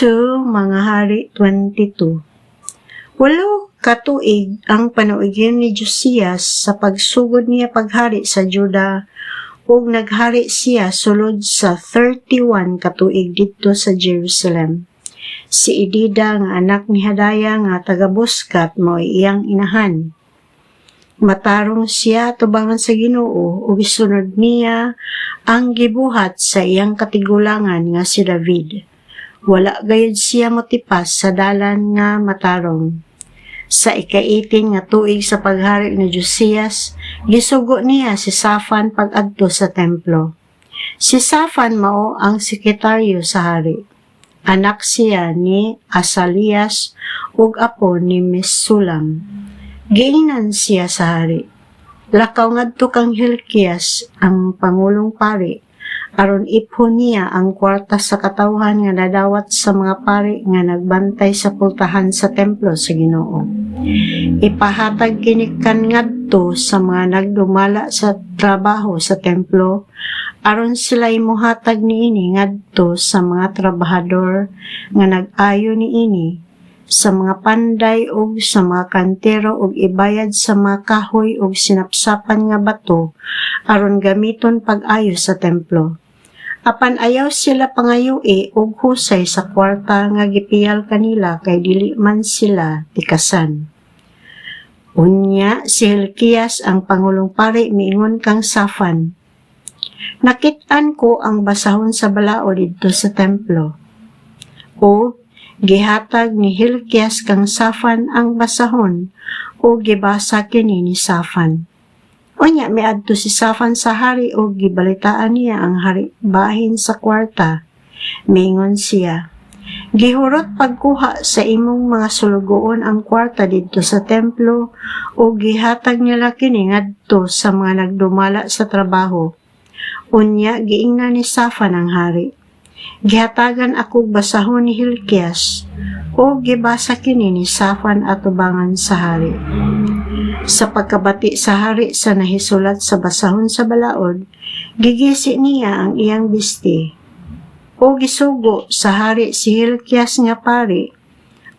2 Mga Hari 22 Walo katuig ang panuigin ni Josias sa pagsugod niya paghari sa Juda ug naghari siya sulod sa 31 katuig didto sa Jerusalem. Si Idida nga anak ni Hadaya nga taga Buskat mao iyang inahan. Matarong siya tubangan sa Ginoo ug isunod niya ang gibuhat sa iyang katigulangan nga si David. Wala gayud siya motipas sa dalan nga matarong. Sa ikaiting nga tuig sa paghari ni Josias, gisugo niya si Safan pag-adto sa templo. Si Safan mao ang sekretaryo sa hari. Anak siya ni Asalias ug apo ni Mesulam. Giingnan siya sa hari. Lakaw ngadto kang Hilkias ang pangulong pari aron ipon ang kwarta sa katawhan nga nadawat sa mga pari nga nagbantay sa pultahan sa templo sa Ginoo. Ipahatag kini kan ngadto sa mga nagdumala sa trabaho sa templo aron sila imuhatag niini ngadto sa mga trabahador nga nag-ayo niini sa mga panday ug sa mga kantero ug ibayad sa mga kahoy ug sinapsapan nga bato aron gamiton pag-ayo sa templo. Apan ayaw sila pangayui ug husay sa kwarta nga gipiyal kanila kay dili man sila tikasan. Unya si Hilkias ang pangulong pari miingon kang Safan. Nakitaan ko ang basahon sa balao didto sa templo. O gihatag ni Hilkias kang Safan ang basahon o gibasa kini ni Safan. Unya miadto si Safan sa hari o gibalitaan niya ang hari bahin sa kwarta. Mingon siya, Gihurot pagkuha sa imong mga sulugoon ang kwarta didto sa templo o gihatag nila kini ngadto sa mga nagdumala sa trabaho. Unya giingna ni Safan ang hari. Gihatagan ako basahon ni Hilkias o gibasa kini ni Safan atubangan sa hari. Sa pagkabati sa hari sa nahisulat sa basahon sa balaod, gigisi niya ang iyang bisti. O gisugo sa hari si Hilkias nga pari,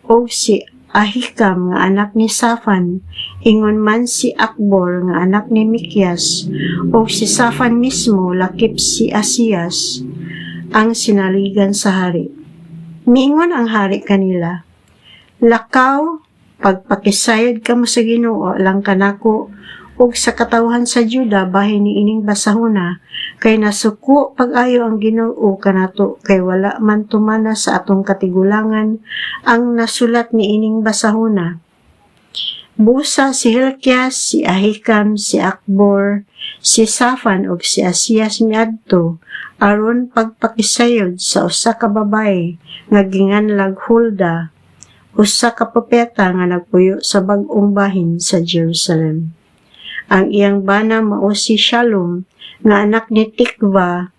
o si Ahikam nga anak ni Safan, ingon man si Akbor nga anak ni Mikyas, o si Safan mismo lakip si Asias, ang sinaligan sa hari. Miingon ang hari kanila, Lakaw, pagpakisayad ka mo sa ginoo lang kanako ug sa katawhan sa Juda bahin ni ining basahuna kay nasuko pag-ayo ang Ginoo kanato kay wala man tumana sa atong katigulangan ang nasulat ni ining basahuna. Busa si Hilkias, si Ahikam, si Akbor, si Safan ug si Asias miadto aron pagpakisayod sa usa ka babae nga ginganlag Hulda usa ka propeta nga nagpuyo sa bag-ong bahin sa Jerusalem. Ang iyang bana mao si Shalom nga anak ni Tikva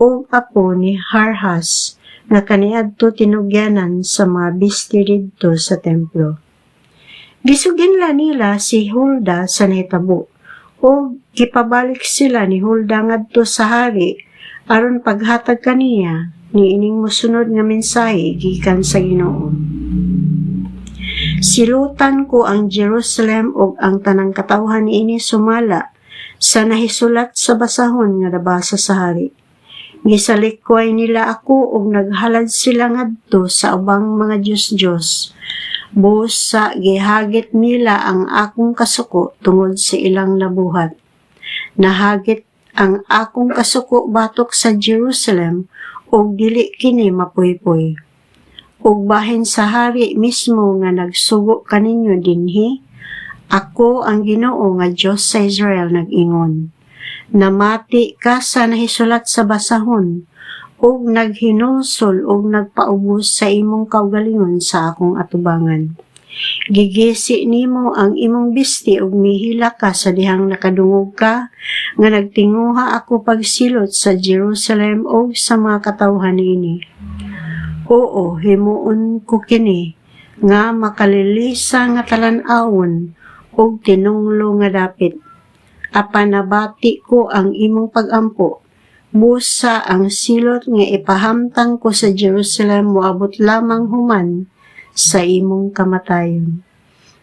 o apo ni Harhas nga kaniadto tinugyanan sa mga bisti didto sa templo. Gisugin la nila si Hulda sa nahitabo o gipabalik sila ni Hulda ngadto sa hari aron paghatag kaniya ni ining mosunod nga mensahe gikan sa Ginoo. Silutan ko ang Jerusalem ug ang tanang katawhan niini sumala sa nahisulat sa basahon nga nabasa sa hari. Gisalikway nila ako ug naghalad sila ngadto sa ubang mga Diyos-Diyos. Busa gihagit nila ang akong kasuko tungod sa ilang nabuhat. Nahagit ang akong kasuko batok sa Jerusalem ug dili kini mapuypoy ug bahin sa hari mismo nga nagsugo kaninyo dinhi ako ang Ginoo nga Dios sa Israel nag-ingon namati ka sa nahisulat sa basahon ug naghinulsol ug nagpaubos sa imong kaugalingon sa akong atubangan. Gigisi nimo ang imong bisti ug mihila ka sa dihang nakadungog ka nga nagtinguha ako pagsilot sa Jerusalem ug sa mga katawhan ini Oo, himuon ko kini nga makalilisa nga talan-awon ug tinunglo nga dapit. Apanabati ko ang imong pagampo busa ang silot nga ipahamtang ko sa Jerusalem moabot lamang human sa imong kamatayon.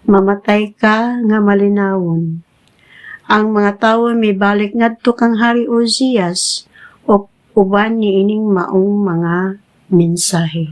Mamatay ka nga malinawon. Ang mga tawo may balik ngadto kang Hari Uzias o uban ni ining maong mga mensahe.